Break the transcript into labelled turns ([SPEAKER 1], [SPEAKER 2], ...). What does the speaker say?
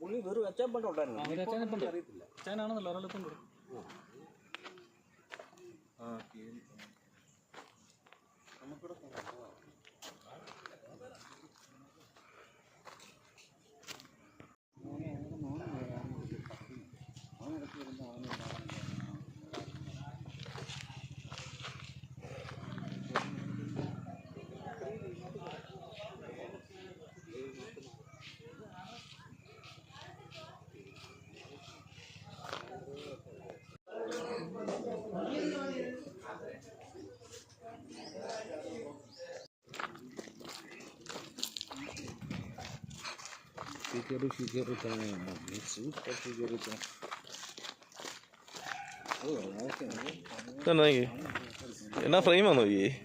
[SPEAKER 1] പുള്ളി വെറും അച്ചാപ്പണ്ടുണ്ടായിരുന്നു ചാനാണെന്നല്ലോ ഒരാളിപ്പം
[SPEAKER 2] Figure, figure
[SPEAKER 3] Figaro Figueirotão, meu é Super Figueirotão.
[SPEAKER 4] é Na frame, mano. E.